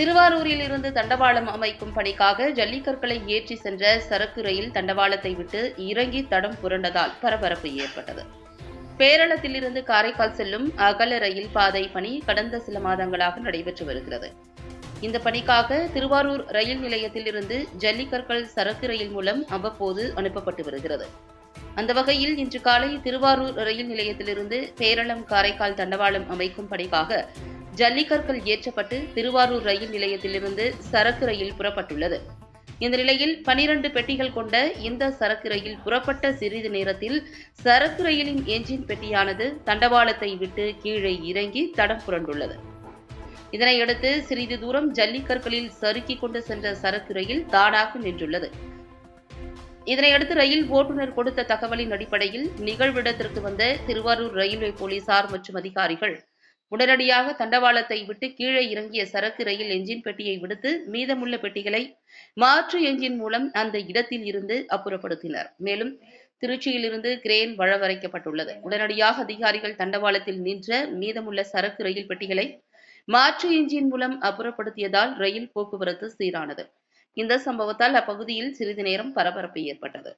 திருவாரூரில் இருந்து தண்டவாளம் அமைக்கும் பணிக்காக ஜல்லிக்கற்களை ஏற்றி சென்ற சரக்கு ரயில் தண்டவாளத்தை விட்டு இறங்கி தடம் புரண்டதால் பரபரப்பு ஏற்பட்டது. பேரளத்திலிருந்து காரைக்கால் செல்லும் அகல ரயில் பாதை பணி கடந்த சில மாதங்களாக நடைபெற்று வருகிறது. இந்த பணிக்காக திருவாரூர் ரயில் நிலையத்தில் இருந்து ஜல்லிக்கற்கள் சரக்கு ரயில் மூலம் அவ்வப்போது அனுப்பப்பட்டு வருகிறது. அந்த வகையில் இன்று காலை திருவாரூர் ரயில் நிலையத்திலிருந்து பேரளம் காரைக்கால் தண்டவாளம் அமைக்கும் பணிக்காக ஜல்லிக்கற்கள் ஏற்றப்பட்டு திருவாரூர் ரயில் நிலையத்திலிருந்து சரக்கு ரயில் புறப்பட்டுள்ளது. இந்த நிலையில் பனிரண்டு பெட்டிகள் கொண்ட இந்த சரக்கு ரயில் புறப்பட்ட சிறிது நேரத்தில் சரக்கு ரயிலின் என்ஜின் பெட்டியானது தண்டவாளத்தை விட்டு கீழே இறங்கி தடம் புரண்டுள்ளது. இதனையடுத்து சிறிது தூரம் ஜல்லிக்கற்களில் சறுக்கிக் கொண்டு சென்ற சரக்கு ரயில் தானாக நின்றுள்ளது. இதனையடுத்து ரயில் ஓட்டுநர் கொடுத்த தகவலின் அடிப்படையில் நிகழ்விடத்திற்கு வந்த திருவாரூர் ரயில்வே போலீசார் மற்றும் அதிகாரிகள் உடனடியாக தண்டவாளத்தை விட்டு கீழே இறங்கிய சரக்கு ரயில் என்ஜின் பெட்டியை விடுத்து மீதமுள்ள பெட்டிகளை மாற்று என்ஜின் மூலம் அந்த இடத்தில் இருந்து அப்புறப்படுத்தினர். மேலும் திருச்சியிலிருந்து கிரேன் வழவரைக்கப்பட்டுள்ளது உடனடியாக அதிகாரிகள் தண்டவாளத்தில் நின்ற மீதமுள்ள சரக்கு ரயில் பெட்டிகளை மாற்று என்ஜின் மூலம் அப்புறப்படுத்தியதால் ரயில் போக்குவரத்து சீரானது. இந்த சம்பவத்தால் அப்பகுதியில் சிறிது நேரம் பரபரப்பு ஏற்பட்டது.